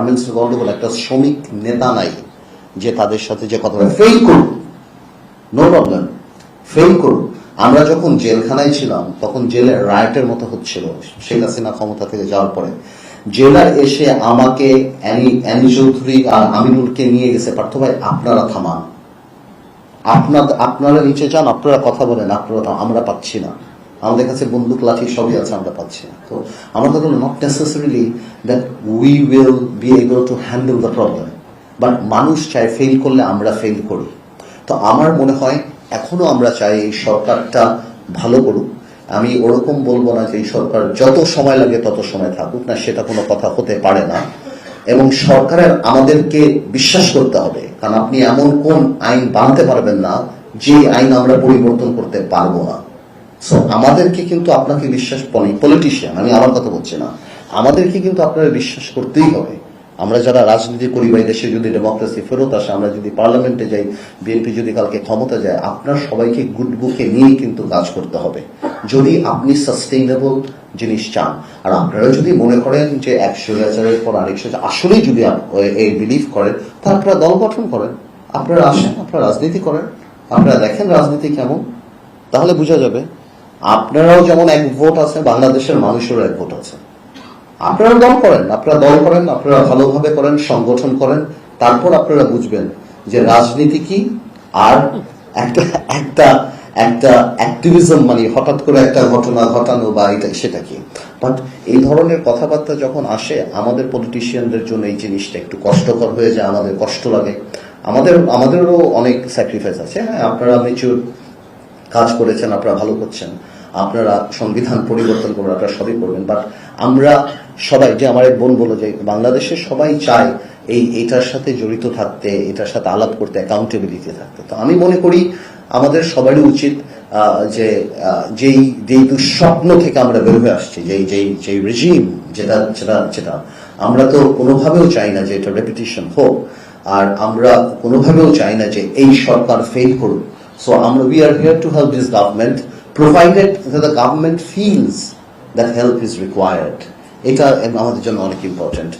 Garments গন্ডগোল একটা শ্রমিক নেতা নাই যে তাদের সাথে যে কথা ফেল করুন নো প্রবলেম ফেল করুন আমরা যখন জেলখানায় ছিলাম, তখন জেলে রায়টের মতো হচ্ছিল। শেখ হাসিনা ক্ষমতা থেকে যাওয়ার পরে। জেলার এসে আমাকে চৌধুরী আর আমিনুলকে নিয়ে গেছে। পার্থ ভাই, আপনারা থামান। আপনার, আপনারা নিচে যান, আপনারা কথা বলেন, আপনারা আমরা পাচ্ছি না। আমাদের কাছে বন্দুক, লাঠি সবই আছে, আমরা পাচ্ছি তো আমাদের হলো not necessarily that we will be able to handle the problem but মানুষ চায় ফেল করলে আমরা ফেল করি। তো আমার মনে হয়, এখনও আমরা চাই এই সরকারটা ভালো করুক। আমি ওরকম বলব না যে এই সরকার যত সময় লাগে তত সময় থাকুক, না, সেটা কোনো কথা হতে পারে না। এবং সরকারের আমাদেরকে বিশ্বাস করতে হবে, কারণ আপনি এমন কোন আইন বানতে পারবেন না যে আইন আমরা পরিবর্তন করতে পারব না। আমাদেরকে কিন্তু আপনাকে বিশ্বাস পলিটিশিয়ান আমি আমার কথা বলছি না। আমাদেরকে কিন্তু আপনারা বিশ্বাস করতেই হবে। আমরা যারা রাজনীতি করি বা দেশে যদি ডেমোক্রেসি ফেরত আসে, আমরা যদি পার্লামেন্টে যাই বিএনপি যদি কালকে ক্ষমতা যায়, আপনার সবাইকে গুড বুকে নিয়ে কিন্তু কাজ করতে হবে। যদি আপনি সাস্টেইনেবল জিনিস চান। আর আপনারা যদি মনে করেন যে একশো হাজারের পর আরেকশো আসলেই যদি এই বিলিভ করেন, তা আপনারা দল গঠন করেন। আপনারা আসেন, আপনারা রাজনীতি করেন। আপনারা দেখেন রাজনীতি কেমন। তাহলে বোঝা যাবে আপনারাও যেমন এক ভোট আছে, বাংলাদেশের মানুষেরও এক ভোট আছে। আপনারা দল করেন, আপনারা দল করেন, আপনারা ভালোভাবে করেন, সংগঠন করেন, তারপর আপনারা বুঝবেন যে রাজনীতি কি আর একটা একটা একটা অ্যাক্টিভিজম মানে হঠাৎ করে একটা ঘটনা ঘটানো বা এটা, সেটা কি? বাট এই ধরনের কথাবার্তা যখন আসে, আমাদের পলিটিশিয়ানদের জন্য এই জিনিসটা একটু কষ্টকর হয়ে যায়, আমাদের কষ্ট লাগে। আমাদের, আমাদেরও অনেক স্যাক্রিফাইস আছে। হ্যাঁ আপনারা মেচুর কাজ করেছেন, আপনারা ভালো করছেন, আপনারা সংবিধান পরিবর্তন করবেন আপনারা সবই করবেন। বাট আমরা সবাই, যে আমার এক বোন বলো যে বাংলাদেশের সবাই চায় এই, এটার সাথে জড়িত থাকতে, এটার সাথে আলাপ করতে অ্যাকাউন্টেবিলিটি থাকতে। তো আমি মনে করি আমাদের সবারই উচিত যে যেই যেই দুঃস্বপ্ন থেকে আমরা বের হয়ে আসছি, যেই যেই যেই রেজিম যেটা যেটা যেটা, আমরা তো কোনোভাবেও চাই না যে এটা রেপিটেশন হোক, আর আমরা কোনোভাবেও চাই না যে এই সরকার ফেল করুক। So um, we are here to help this government, provided that the government feels that help is required. এটা আমাদের জন্য অনেক ইম্পর্টেন্ট